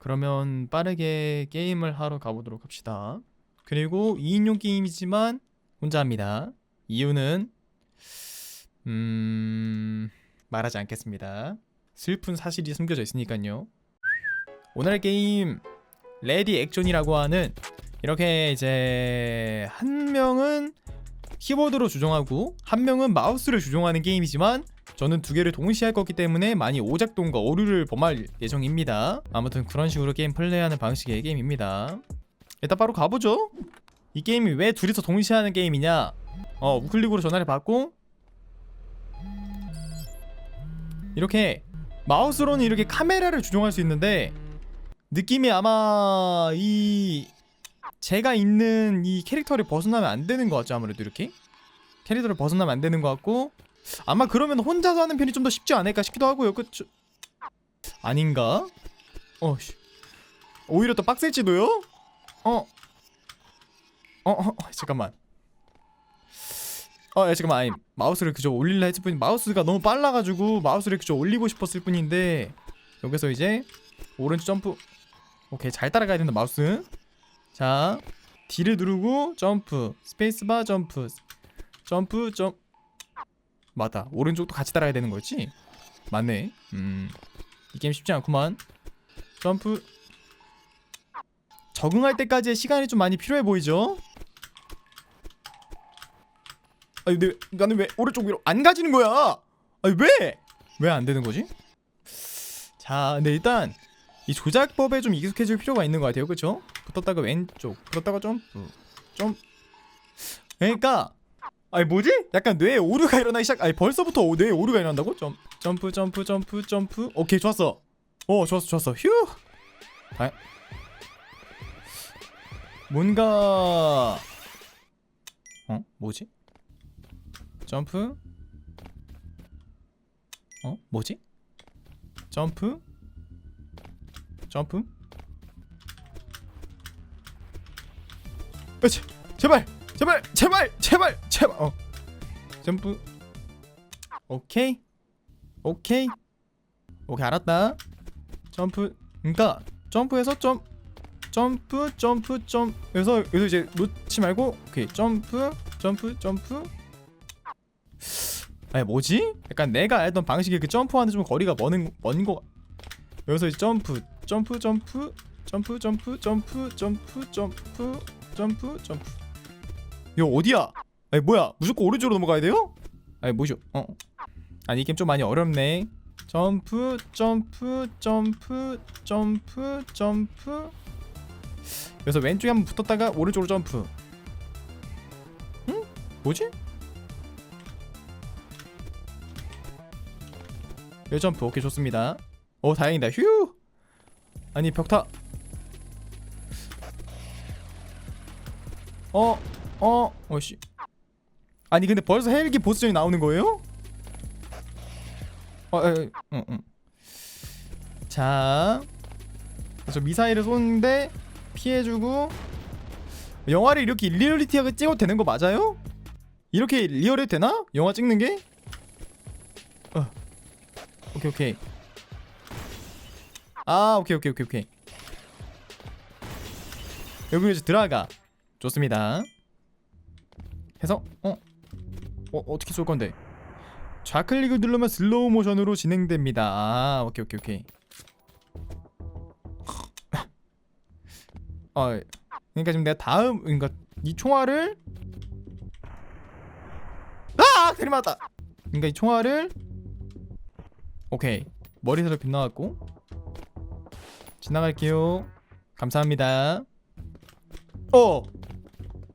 그러면 빠르게 게임을 하러 가보도록 합시다. 그리고 2인용 게임이지만 혼자 합니다. 이유는 음 말하지 않겠습니다. 슬픈 사실이 숨겨져 있으니까요. 오늘의 게임 레디 액존이라고 하는 이렇게 이제 한 명은 키보드로 조종하고 한 명은 마우스를 조종하는 게임이지만 저는 두 개를 동시에 할 거기 때문에 많이 오작동과 오류를 범할 예정입니다. 아무튼 그런 식으로 게임 플레이하는 방식의 게임입니다. 일단 바로 가보죠. 이 게임이 왜 둘이서 동시에 하는 게임이냐? 어 우클릭으로 전화를 받고 이렇게 마우스로는 이렇게 카메라를 조종할 수 있는데 느낌이 아마 이 제가 있는 이 캐릭터를 벗어나면 안 되는 것 같죠 아무래도 이렇게 캐릭터를 벗어나면 안 되는 것 같고 아마 그러면 혼자서 하는 편이 좀 더 쉽지 않을까 싶기도 하고요 그쵸 아닌가 어 씨 오히려 더 빡셀지도요 어 어, 어, 어, 잠깐만. 어, 야, 잠깐만. 아니, 마우스를 그저 올릴라 했을 뿐 마우스가 너무 빨라가지고 마우스를 그저 올리고 싶었을 뿐인데 여기서 이제 오른쪽 점프. 오케이, 잘 따라가야 된다 마우스. 자, D를 누르고 점프, 스페이스바 점프, 점프 점. 맞다. 오른쪽도 같이 따라가야 되는 거였지? 맞네. 음, 이 게임 쉽지 않구만. 점프. 적응할 때까지의 시간이 좀 많이 필요해 보이죠? 아니 근데 나는 왜 오른쪽 위로 안 가지는 거야? 아니 왜? 왜 안 되는 거지? 자, 근데 일단 이 조작법에 좀 익숙해질 필요가 있는 것 같아요, 그렇죠? 붙었다가 왼쪽, 붙었다가 점프, 점. 그러니까 아니 뭐지? 약간 뇌에 오류가 일어나기 시작. 아니 벌써부터 오- 뇌에 오류가 일어난다고? 점, 점프, 점프, 점프, 점프. 오케이 좋았어. 어 좋았어, 좋았어. 휴. 아, 뭔가 어 뭐지? 점프 어 뭐지? 점프 점프 으치 제발 제발 제발 제발 제발 어 점프 오케이 오케이 오케이 알았다 점프 그러니까 점프해서 점 점프 점프 점 여기서 여기서 이제 놓지 말고 오케이 점프 점프 점프 아니 뭐지? 약간 내가 알던 방식의 그 점프와는 좀 거리가 먼은 먼거 여기서 이제 점프 점프 점프 점프 점프 점프 점프 점프 점프 점프 이거 어디야? 아니 뭐야 무조건 오른쪽으로 넘어가야 돼요? 아니 뭐죠? 어 아니 이 게임 좀 많이 어렵네 점프 점프 점프 점프 점프 그래서 왼쪽에 한번 붙었다가 오른쪽으로 점프 응? 뭐지? 여 점프 오케이 좋습니다 오 다행이다 휴 아니 벽타 어? 어? 어씨 아니 근데 벌써 헬기 보스전이 나오는 거예요? 어, 에, 에, 응, 응. 자, 그래서 미사일을 쏘는데 피해주고 영화를 이렇게 리얼리티하게 찍어도 되는 거 맞아요? 이렇게 리얼해도 되나? 영화 찍는 게? 어. 오케이 오케이 아 오케이 오케이 오케이 오케이 여기로 이제 들어가 좋습니다 해서 어? 어 어떻게 쏠 건데? 좌클릭을 누르면 슬로우 모션으로 진행됩니다. 아 오케이 오케이 오케이. 어 그러니까 지금 내가 다음 그러니까 이 총알을 아 들이맞았다! 그러니까 이 총알을 오케이. 머리에서 빗나갔고. 지나갈게요. 감사합니다. 어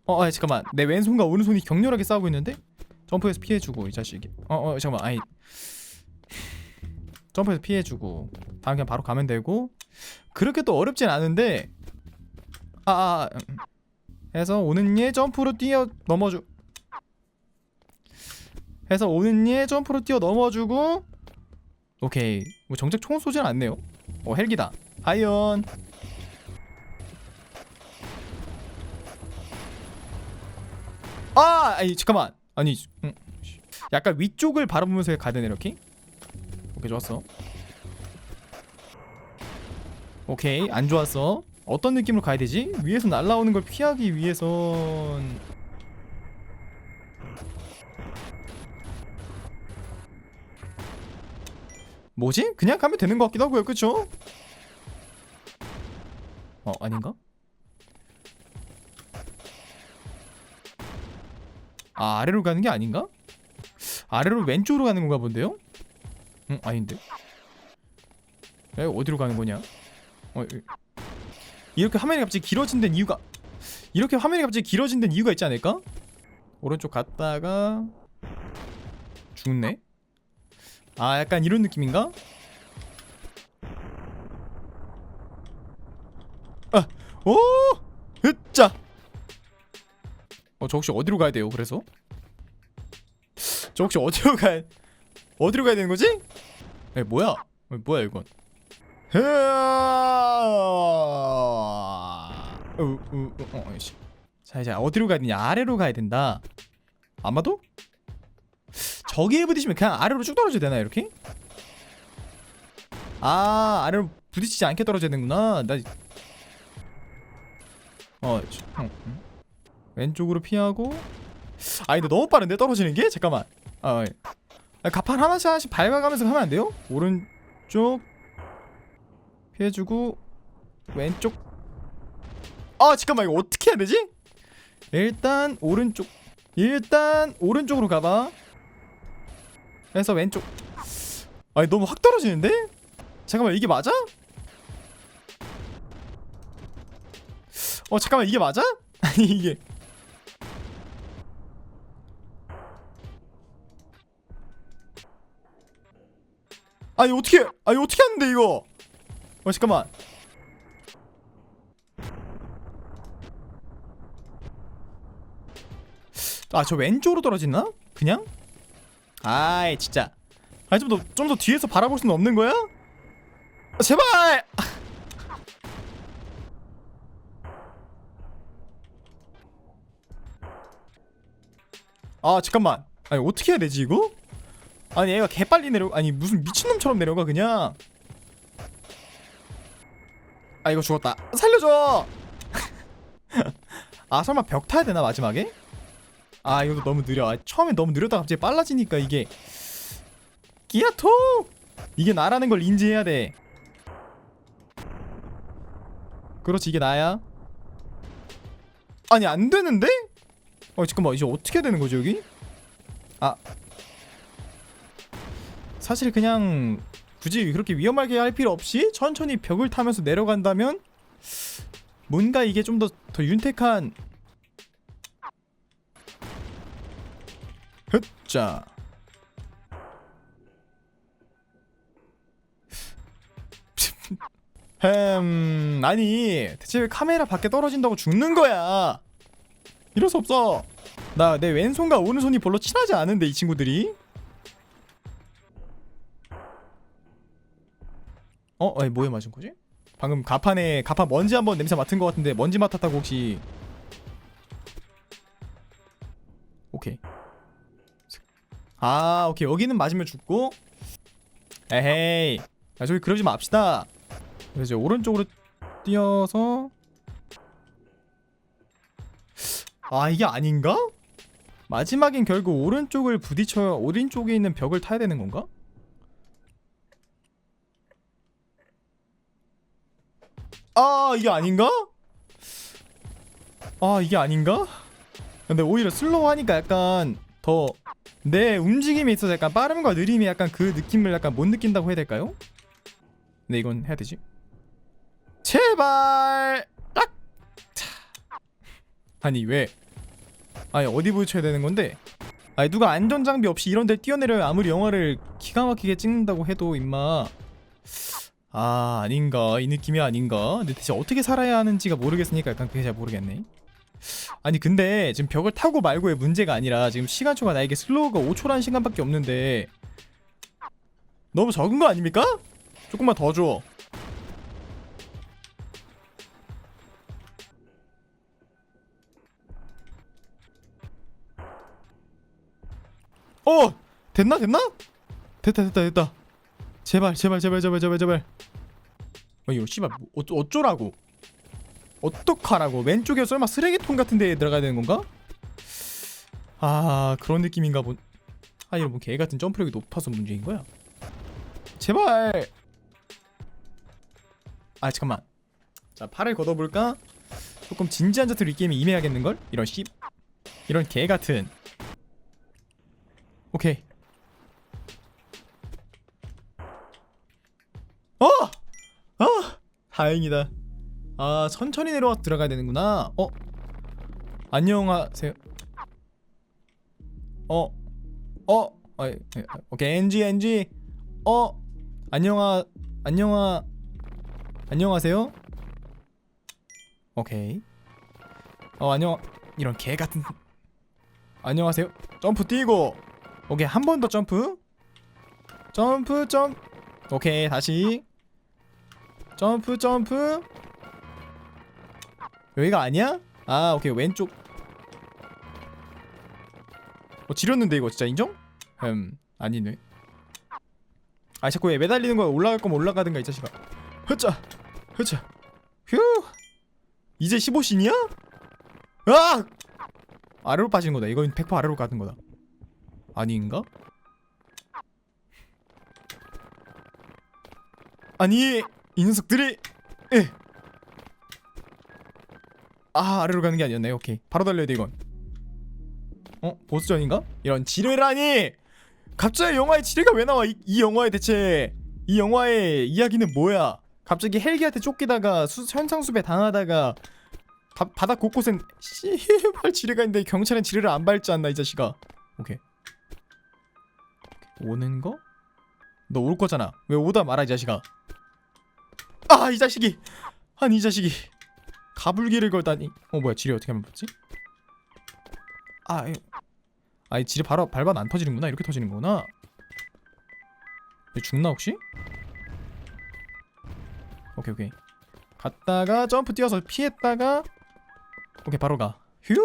어, 아, 잠깐만. 내 왼손과 오른손이 격렬하게 싸우고 있는데 점프해서 피해주고 이 자식이. 어, 어, 잠깐만. 아이. 점프해서 피해주고 다음 그냥 바로 가면 되고 그렇게 또 어렵진 않은데 아, 아, 아 음. 해서 오는 얘 점프로 뛰어 넘어주. 해서 오는 얘 점프로 뛰어 넘어주고 오케이. 뭐 정작 총 쏘진 않네요. 어 헬기다. 하이언. 아, 아니 잠깐만. 아니, 음, 씨. 약간 위쪽을 바라보면서 가야 되네 이렇게. 오케이 좋았어. 오케이 안 좋았어 어떤 느낌으로 가야 되지? 위에서 날라오는 걸 피하기 위해선 뭐지? 그냥 가면 되는 것 같기도 하고요 그쵸? 어 아닌가? 아 아래로 가는 게 아닌가? 아래로 왼쪽으로 가는 건가 본데요? 응 아닌데 에 어디로 가는 거냐? 어 이- 이렇게 화면이 갑자기 길어진 데는 이유가 이렇게 화면이 갑자기 길어진 데는 이유가 있지 않을까? 오른쪽 갔다가 죽네. 아 약간 이런 느낌인가? 아, 오, 으짜. 어, 저 혹시 어디로 가야 돼요? 그래서 저 혹시 어디로 가? 어디로 가야 되는 거지? 에 뭐야? 어, 뭐야 이건? 어, 어, 씨. 자 이제 어디로 가야 되냐? 아래로 가야 된다. 아마도? 저기에 부딪히면 그냥 아래로 쭉 떨어져야 되나 이렇게? 아 아래로 부딪히지 않게 떨어져야 되는구나. 나 어, 씨, 형, 음. 왼쪽으로 피하고. 아 근데 너무 빠른데 떨어지는 게? 잠깐만. 아, 예. 아, 가판 하나씩 하나씩 밟아가면서 하면 안 돼요? 오른쪽 피해주고 왼쪽. 아 잠깐만 이거 어떻게 해야 되지? 일단 오른쪽. 일단 오른쪽으로 가봐. 그래서 왼쪽. 아니 너무 확 떨어지는데? 잠깐만 이게 맞아? 어 잠깐만 이게 맞아? 아니 이게 아니 어떻게 아니 어떻게 하는데 이거 어 잠깐만 아 저 왼쪽으로 떨어지나? 그냥? 아이 진짜 아니 좀더 좀 더 뒤에서 바라볼 수는 없는 거야? 아, 제발 아 잠깐만 아니 어떻게 해야 되지 이거? 아니 얘가 개빨리 내려 아니 무슨 미친놈처럼 내려가 그냥. 아 이거 죽었다. 살려줘! 아 설마 벽 타야 되나 마지막에? 아 이것도 너무 느려. 아, 처음에 너무 느렸다가 갑자기 빨라지니까 이게. 기아토! 이게 나라는 걸 인지해야 돼. 그렇지 이게 나야? 아니 안 되는데? 어 잠깐만. 이제 어떻게 되는 거지 여기? 아 사실 그냥 굳이 그렇게 위험하게 할 필요 없이 천천히 벽을 타면서 내려간다면 뭔가 이게 좀 더 더 윤택한. 흑자. 햄 아니 대체 왜 카메라 밖에 떨어진다고 죽는 거야? 이럴 수 없어. 나 내 왼손과 오른손이 별로 친하지 않은데 이 친구들이 어? 아니 뭐에 맞은 거지? 방금 가판에 가판 먼지 한번 냄새 맡은 것 같은데 먼지 맡았다고 혹시 오케이 아 오케이 여기는 맞으면 죽고 에헤이 아 저기 그러지 맙시다 그래서 이제 오른쪽으로 뛰어서 아 이게 아닌가? 마지막엔 결국 오른쪽을 부딪혀야 오른쪽에 있는 벽을 타야 되는 건가? 아 이게 아닌가? 아 이게 아닌가? 근데 오히려 슬로우 하니까 약간 더 내 움직임에 있어서 약간 빠름과 느림이 약간 그 느낌을 약간 못 느낀다고 해야 될까요? 근데 이건 해야 되지 제발 딱 차. 아니 왜 아니 어디 부딪혀야 되는 건데 아니 누가 안전장비 없이 이런 데 뛰어내려야 아무리 영화를 기가 막히게 찍는다고 해도 임마 아 아닌가 이 느낌이 아닌가 근데 대체 어떻게 살아야 하는지가 모르겠으니까 약간 그게 잘 모르겠네 아니 근데 지금 벽을 타고 말고의 문제가 아니라 지금 시간초가 나에게 슬로우가 5초라는 시간밖에 없는데 너무 적은 거 아닙니까? 조금만 더 줘. 어! 됐나 됐나? 됐다 됐다 됐다 제발 제발 제발 제발 제발 제발. 어 이거 씨발 뭐, 어쩌, 어쩌라고? 어떡하라고? 왼쪽에 설마 쓰레기통 같은 데에 들어가야 되는 건가? 아 그런 느낌인가 본 아니 뭐 개같은 점프력이 높아서 문제인 거야. 제발! 아 잠깐만. 자 팔을 걷어볼까? 조금 진지한 자세로 이 게임에 임해야겠는걸? 이런 씨 이런 개같은. 오케이 어! 어! 다행이다. 아 천천히 내려와 들어가야 되는구나. 어? 안녕하세요. 어? 어? 아, 예, 예, 오케이. NG NG 어? 안녕하 안녕하 안녕하세요? 오케이. 어 안녕. 이런 개 같은. 안녕하세요. 점프 뛰고. 오케이 한 번 더 점프. 점프 점 오케이 다시 점프 점프 여기가 아니야? 아 오케이 왼쪽 어 지렸는데 이거 진짜 인정? 음 아니네 아 자꾸 왜 매달리는 거야 올라갈 거면 올라가든가 이 자식아 흐짜 흐짜 휴 이제 15신이야? 아! 아래로 빠지는 거다 이건 100% 아래로 가는 거다 아닌가? 아니 이 녀석들이 에. 아 아래로 가는 게 아니었네. 오케이. 바로 달려야 돼 이건. 어? 보스전인가? 이런 지뢰라니! 갑자기 영화에 지뢰가 왜 나와? 이, 이 영화에 대체 이 영화의 이야기는 뭐야? 갑자기 헬기한테 쫓기다가 수, 현상수배 당하다가 바, 바닥 곳곳엔 씨발 지뢰가 있는데 경찰은 지뢰를 안 밟지 않나 이 자식아. 오케이. 오는 거? 너 올 거잖아. 왜 오다 말아 이 자식아 아 이 자식이. 아니 이 자식이. 가불기를 걸다니. 어 뭐야 지뢰 어떻게 하면 붙지? 아 이- 아이 지뢰 바로 밟아도 안 터지는구나. 이렇게 터지는 거구나. 얘 죽나 혹시? 오케이 오케이. 갔다가 점프 뛰어서 피했다가 오케이 바로 가 휴!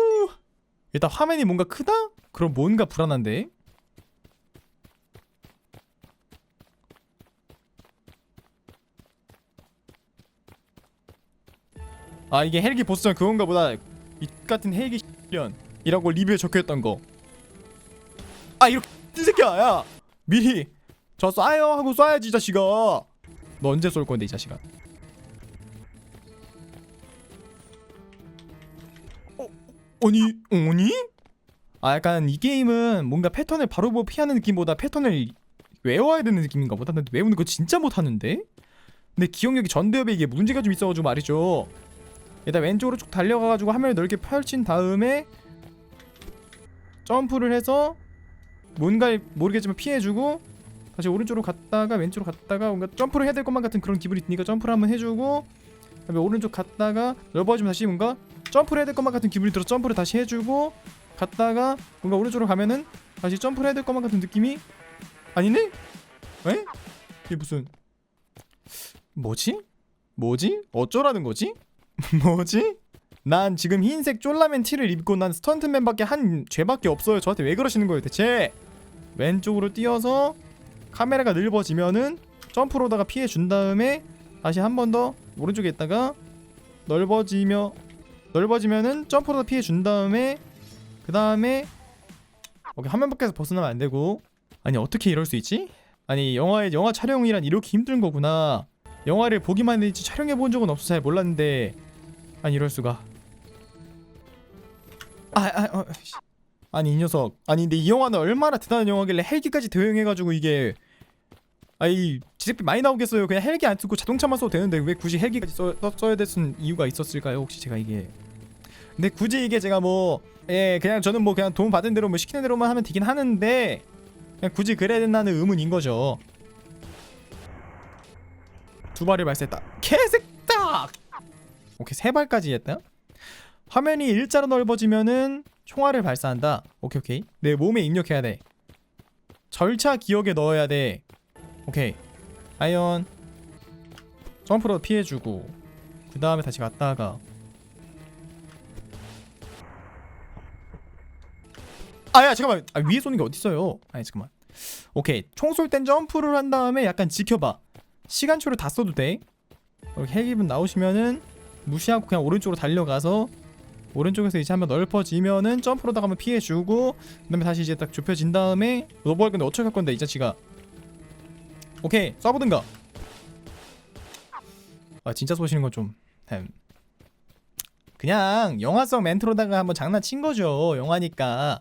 일단 화면이 뭔가 크다? 그럼 뭔가 불안한데 아 이게 헬기 보스전 그건가 보다 이 같은 헬기 년이라고 리뷰에 적혀있던 거. 아 이렇게 이 새끼야 야 미리 저 쏴요 하고 쏴야지 이 자식아. 너 언제 쏠 건데 이 자식아. 어 아니 아니? 아 약간 이 게임은 뭔가 패턴을 바로 피하는 느낌보다 패턴을 외워야 되는 느낌인가 보다. 근데 외우는 거 진짜 못하는데. 근데 기억력이 전대협에 이게 문제가 좀 있어가지고 말이죠. 일단 왼쪽으로 쭉 달려가가지고 화면을 넓게 펼친 다음에 점프를 해서 뭔가 모르겠지만 피해주고 다시 오른쪽으로 갔다가 왼쪽으로 갔다가 뭔가 점프를 해야 될 것만 같은 그런 기분이 드니까 점프를 한번 해주고 그다음에 오른쪽 갔다가 넓어지면 다시 뭔가 점프를 해야 될 것만 같은 기분이 들어 점프를 다시 해주고 갔다가 뭔가 오른쪽으로 가면은 다시 점프를 해야 될 것만 같은 느낌이 아니네? 에? 이게 무슨 뭐지? 뭐지? 어쩌라는 거지? 뭐지? 난 지금 흰색 쫄라맨 티를 입고 난 스턴트맨밖에 한 죄밖에 없어요. 저한테 왜 그러시는 거예요, 대체? 왼쪽으로 뛰어서 카메라가 넓어지면은 점프로다가 피해 준 다음에 다시 한 번 더 오른쪽에 있다가 넓어지며 넓어지면은 점프로다 피해 준 다음에 그 다음에 오케이 화면 밖에서 벗어나면 안 되고 아니 어떻게 이럴 수 있지? 아니 영화의 영화 촬영이란 이렇게 힘든 거구나. 영화를 보기만 했지 촬영해 본 적은 없어 잘 몰랐는데 아니 이럴 수가. 아, 아, 어, 씨. 아니 이 녀석. 아니 근데 이 영화는 얼마나 대단한 영화길래 헬기까지 대응해가지고 이게 아이 지색비 많이 나오겠어요. 그냥 헬기 안 쓰고 자동차만 써도 되는데 왜 굳이 헬기까지 써, 써, 써야 됐은 이유가 있었을까요? 혹시 제가 이게. 근데 굳이 이게 제가 뭐 예 그냥 저는 뭐 그냥 돈 받은 대로 뭐 시키는 대로만 하면 되긴 하는데 그냥 굳이 그래야 된다는 의문인 거죠. 두 발을 발사했다. 개색딱. 오케이 세 발까지 했다. 화면이 일자로 넓어지면은 총알을 발사한다. 오케이 오케이. 내 몸에 입력해야 돼. 절차 기억에 넣어야 돼. 오케이. 아이언. 점프로 피해주고 그 다음에 다시 갔다가 아야 잠깐만 아, 위에 쏘는 게 어딨어요 아니 잠깐만 오케이 총 쏠 땐 점프를 한 다음에 약간 지켜봐 시간초를 다 써도 돼 어, 그렇게 헬기분 나오시면은 무시하고 그냥 오른쪽으로 달려가서 오른쪽에서 이제 한번 넓어지면은 점프로다가 한번 피해주고 그 다음에 다시 이제 딱 좁혀진 다음에 너뭐할 건데 할 건데 이 자식아? 오케이 쏴보든가. 아 진짜 쏘시는 건좀 음. 그냥 영화성 멘트로다가 한번 장난친 거죠 영화니까.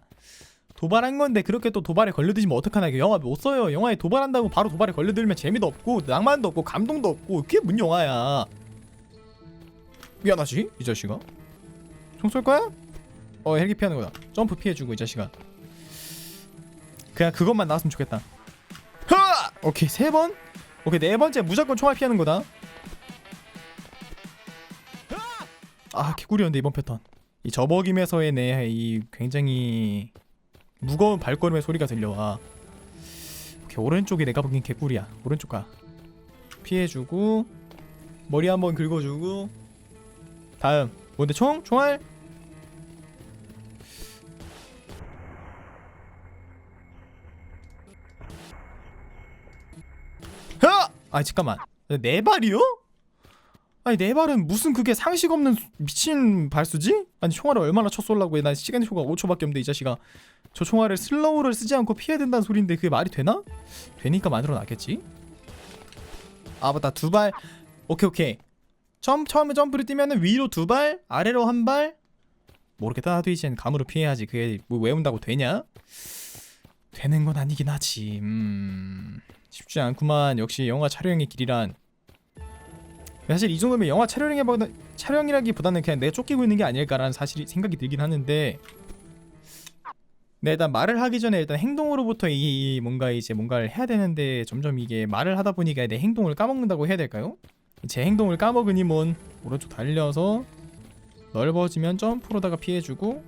도발한 건데 그렇게 또 도발에 걸려드시면 어떡하나. 영화 못 써요. 영화에 도발한다고 바로 도발에 걸려들면 재미도 없고 낭만도 없고 감동도 없고 그게 뭔 영화야 미안하지 이 자식아. 총 쏠 거야? 어 헬기 피하는 거다. 점프 피해주고 이 자식아. 그냥 그것만 나왔으면 좋겠다. 하! 오케이 세 번? 오케이 네 번째 무조건 총알 피하는 거다. 아 개꿀이었는데 이번 패턴. 이 저버김에서의 내 이 굉장히 무거운 발걸음의 소리가 들려와. 오케이 오른쪽이 내가 보기엔 개꿀이야. 오른쪽 가. 피해주고 머리 한번 긁어주고 다음 뭔데 총? 총알? 하! 아 잠깐만 네 발이요? 아니 네 발은 무슨 그게 상식 없는 수- 미친 발수지? 아니 총알을 얼마나 쳐 쏠라고 해? 난 시간 초가 5초밖에 없는데 이 자식아 저 총알을 슬로우를 쓰지 않고 피해야 된다는 소리인데 그게 말이 되나? 되니까 만들어 놨겠지? 아 맞다 두발 오케이 오케이 처음 처음에 점프를 뛰면은 위로 두 발 아래로 한 발. 모르겠다 나도 이젠 감으로 피해야지 그게 뭐 외운다고 되냐? 되는 건 아니긴 하지. 음 쉽지 않구만. 역시 영화 촬영의 길이란. 사실 이 정도면 영화 촬영이보다 촬영이라기보다는 그냥 내 쫓기고 있는 게 아닐까라는 사실이 생각이 들긴 하는데. 네, 일단 말을 하기 전에 일단 행동으로부터 이, 이 뭔가 이제 뭔가를 해야 되는데 점점 이게 말을 하다 보니까 내 행동을 까먹는다고 해야 될까요? 제 행동을 까먹으니 뭔 오른쪽 달려서 넓어지면 점프로다가 피해주고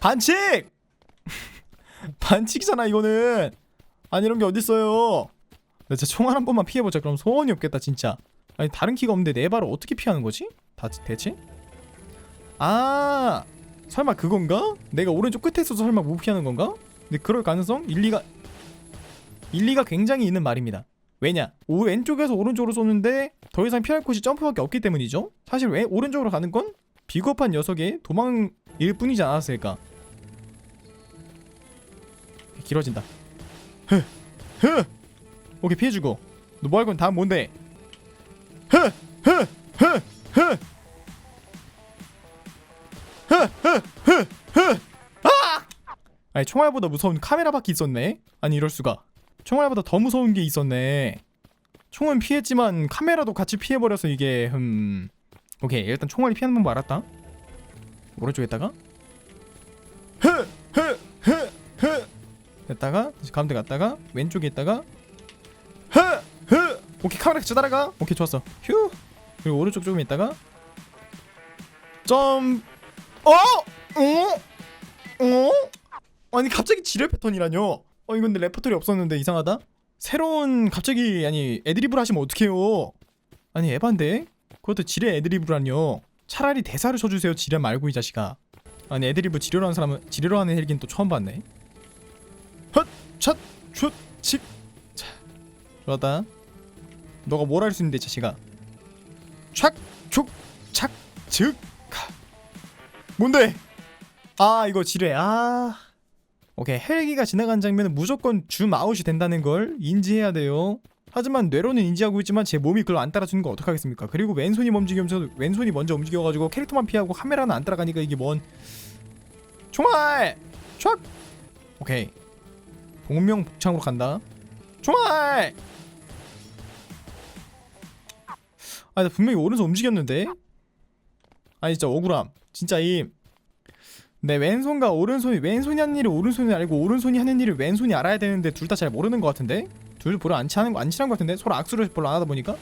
반칙! 반칙이잖아 이거는 아니 이런 게 어딨어요 나 진짜 총알 한 번만 피해보자 그럼 소원이 없겠다 진짜 아니 다른 키가 없는데 네 발을 어떻게 피하는 거지? 다 대체? 아 설마 그건가? 내가 오른쪽 끝에 있어서 설마 못 피하는 건가? 근데 그럴 가능성? 일리가 일리가 굉장히 있는 말입니다 왜냐? 오, 왼쪽에서 오른쪽으로 쏘는데 더 이상 피할 곳이 점프밖에 없기 때문이죠 사실 왜 오른쪽으로 가는 건 비겁한 녀석의 도망일 뿐이지 않았을까 길어진다 흐! 흐! 오케이 피해주고 너 뭐 할 건 다음 뭔데 흐! 흐! 흐! 흐! 아니 총알보다 무서운 카메라 바퀴 있었네 아니 이럴 수가 총알보다 더 무서운 게 있었네. 총은 피했지만 카메라도 같이 피해버려서 이게 흠. 오케이 일단 총알이 피하는 방법 알았다. 오른쪽에다가? 흐흐흐흐 다시 가운데 갔다가 왼쪽에 있다가? 흐흐 오케이 카메라 같이 따라가. 오케이 좋았어. 휴! 그리고 오른쪽 조금 있다가? 점! 어? 어? 어? 아니 갑자기 지뢰 패턴이라뇨 어 이건 근데 레퍼토리 없었는데 이상하다? 새로운 갑자기 아니 애드리브를 하시면 어떡해요? 아니 에반데? 그것도 지뢰 애드리브라뇨. 차라리 대사를 쳐주세요 지뢰 말고 이 자식아. 아니 애드리브 지뢰로 하는 사람은 지뢰로 하는 헬기는 또 처음 봤네. 헛 찻 슛 칙! 자 좋았다. 너가 뭘 할 수 있는데 이 자식아? 촥 촉 착 즉! 뭔데? 아 이거 지뢰. 아 오케이 헬기가 지나간 장면은 무조건 줌 아웃이 된다는 걸 인지해야 돼요. 하지만 뇌로는 인지하고 있지만 제 몸이 그걸 안 따라주는 거 어떡하겠습니까? 그리고 왼손이 움직이면서 왼손이 먼저 움직여가지고 캐릭터만 피하고 카메라는 안 따라가니까 이게 뭔. 총알! 촥! 오케이. 복명 복창으로 간다. 총알! 아나 분명히 오른손 움직였는데? 아니 진짜 억울함. 진짜 이 내 왼손과 오른손이 왼손이 하는 일을 오른손이 알고 오른손이 하는 일을 왼손이 알아야 되는데 둘 다 잘 모르는 것 같은데? 둘 별로 안 친한 안 친한 것 같은데? 서로 악수를 별로 안 하다 보니까?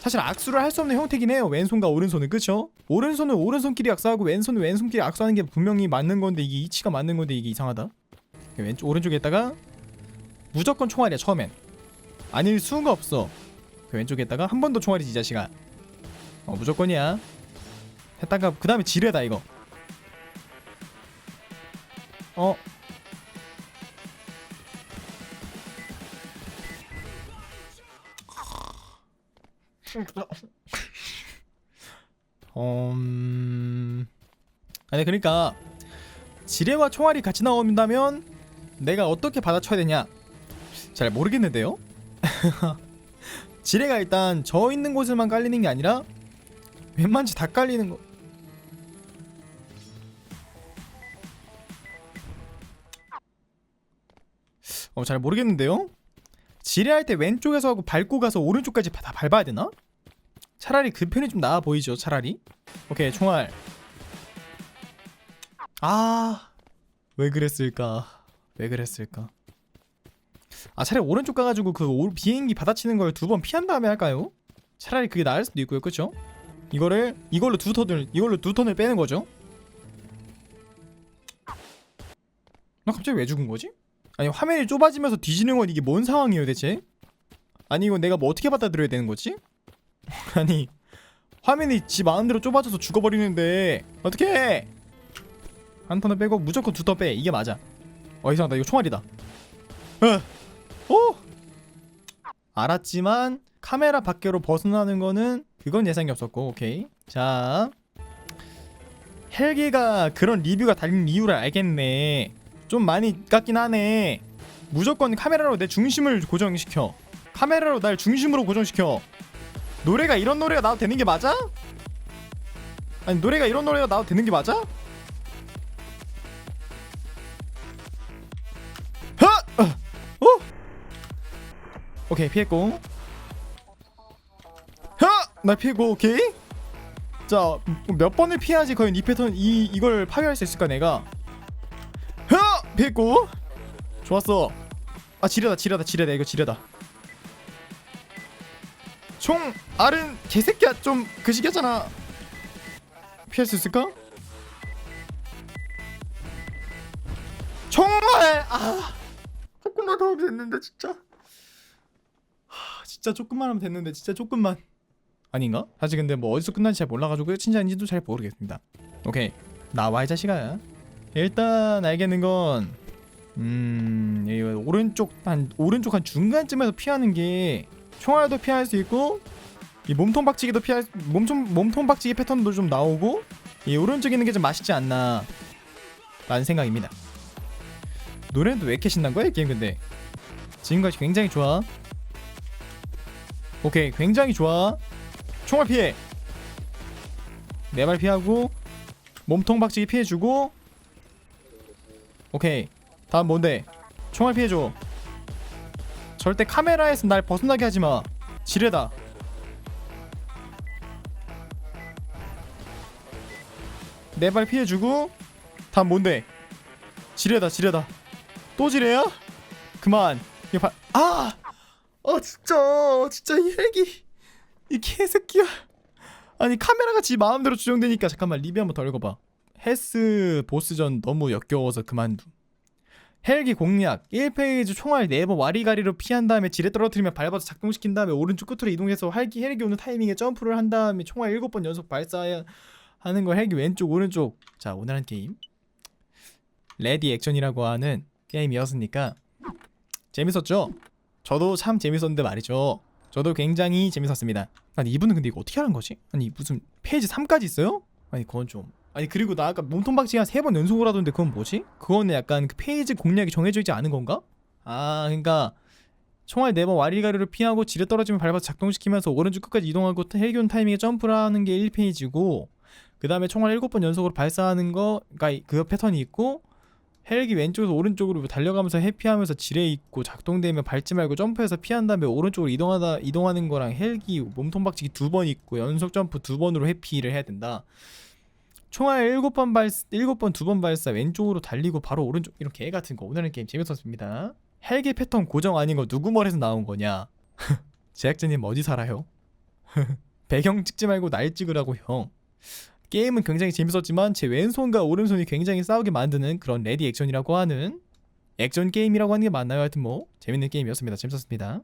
사실 악수를 할 수 없는 형태긴 해요 왼손과 오른손은. 그쵸? 오른손은 오른손끼리 악수하고 왼손은 왼손끼리 악수하는 게 분명히 맞는 건데 이게 이치가 맞는 건데 이게 이상하다? 왼쪽 오른쪽에다가 무조건 총알이야 처음엔. 아닐 수가 없어. 그 왼쪽에다가 한 번 더 총알이지 이 자식아 어 무조건이야. 했다가 그 다음에 지뢰다 이거 어. 음... 아니 그러니까 지뢰와 총알이 같이 나온다면 내가 어떻게 받아쳐야 되냐? 잘 모르겠는데요? 지뢰가 일단 저 있는 곳에만 깔리는 게 아니라 웬만치 다 깔리는 거 어, 잘 모르겠는데요? 지뢰할 때 왼쪽에서 하고 밟고 가서 오른쪽까지 다 밟아야 되나? 차라리 그 편이 좀 나아 보이죠, 차라리. 오케이, 총알. 아, 왜 그랬을까? 왜 그랬을까? 아, 차라리 오른쪽 가가지고 그 오- 비행기 받아치는 걸 두 번 피한 다음에 할까요? 차라리 그게 나을 수도 있고요, 그쵸? 이거를 이걸로 두 턴을 이걸로 두 턴을 빼는 거죠. 나 갑자기 왜 죽은 거지? 아니 화면이 좁아지면서 뒤지는 건 이게 뭔 상황이에요 대체? 아니 이거 내가 뭐 어떻게 받아들여야 되는 거지? 아니 화면이 지 마음대로 좁아져서 죽어버리는데 어떻게 한 턴을 빼고 무조건 두 턴 빼 이게 맞아 어 이상하다 이거 총알이다 어? 오! 알았지만 카메라 밖으로 벗어나는 거는 그건 예상이 없었고 오케이 자 헬기가 그런 리뷰가 달린 이유를 알겠네 좀 많이 깎긴 하네 무조건 카메라로 내 중심을 고정시켜 카메라로 날 중심으로 고정시켜 노래가 이런 노래가 나와도 되는 게 맞아? 아니 노래가 이런 노래가 나와도 되는 게 맞아? 하! 어! 어! 오케이 피했고 하! 나 피했고 오케이 자 몇 번을 피해야지 과연 이 패턴 이 이걸 파괴할 수 있을까 내가 하! 피했고. 좋았어. 아 지뢰다 지뢰다 지뢰다. 이거 지뢰다. 총 알은 개새끼야. 좀 그 시기였잖아. 피할 수 있을까? 총알 아 조금만 더 하면 됐는데 진짜. 하, 진짜 조금만 하면 됐는데 진짜 조금만. 아닌가? 사실 근데 뭐 어디서 끝난지 잘 몰라가지고 아닌지도 잘 모르겠습니다. 오케이. 나와 이 자식아 일단 알겠는 건 음, 이 오른쪽 한 오른쪽 한 중간쯤에서 피하는 게 총알도 피할 수 있고 이 몸통 박치기도 피할 몸통 몸통 박치기 패턴도 좀 나오고 이 오른쪽에 있는 게 좀 맛있지 않나 라는 생각입니다. 노래도 왜 이렇게 신난 거야 이 게임 근데 지금까지 굉장히 좋아. 오케이 굉장히 좋아. 총알 피해. 네 발 피하고 몸통 박치기 피해주고 오케이. 다음 뭔데? 총알 피해줘. 절대 카메라에서 날 벗어나게 하지마. 지뢰다. 내 발 피해주고 다음 뭔데? 지뢰다 지뢰다. 또 지뢰야? 그만. 이거 발 아! 아 진짜. 진짜 이 헬기. 이 개새끼야. 아니 카메라가 지 마음대로 조정되니까 잠깐만 리뷰 한번 더 읽어봐 헬스 보스전 너무 역겨워서 그만두 헬기 공략 1페이지 총알 4번 와리가리로 피한 다음에 지뢰 떨어뜨리면 밟아서 작동시킨 다음에 오른쪽 끝으로 이동해서 헬기 헬기 오는 타이밍에 점프를 한 다음에 총알 7번 연속 발사하는 거 헬기 왼쪽 오른쪽 자 오늘 한 게임 레디 액션이라고 하는 게임이었으니까 재밌었죠? 저도 참 재밌었는데 말이죠 저도 굉장히 재밌었습니다 아니 이분은 근데 이거 어떻게 하는 거지? 아니 무슨 페이지 3까지 있어요? 아니 그건 좀 아니 그리고 나 아까 몸통 박치기 한 세 번 연속으로 하던데 그건 뭐지? 그거는 약간 그 페이지 공략이 정해져 있지 않은 건가? 아 그러니까 총알 4번 와리가리를 피하고 지뢰 떨어지면 밟아서 작동시키면서 오른쪽 끝까지 이동하고 헬기 온 타이밍에 점프를 하는 게 1페이지고 그 다음에 총알 7번 연속으로 발사하는 거 그러니까 그 패턴이 있고 헬기 왼쪽에서 오른쪽으로 달려가면서 해피하면서 지뢰 있고 작동되면 밟지 말고 점프해서 피한 다음에 오른쪽으로 이동하다 이동하는 거랑 헬기 몸통 박치기 두 번 있고 연속 점프 두 번으로 해피를 해야 된다. 총알 7번 발사 7번 두 번 발사 왼쪽으로 달리고 바로 오른쪽 이렇게 애 같은 거 오늘은 게임 재밌었습니다. 헬기 패턴 고정 아닌 거 누구 머리에서 나온 거냐? 제작자님 어디 살아요? 배경 찍지 말고 날 찍으라고 형. 게임은 굉장히 재밌었지만 제 왼손과 오른손이 굉장히 싸우게 만드는 그런 레디 액션이라고 하는 액션 게임이라고 하는 게 맞나요? 하여튼 뭐 재밌는 게임이었습니다. 재밌었습니다.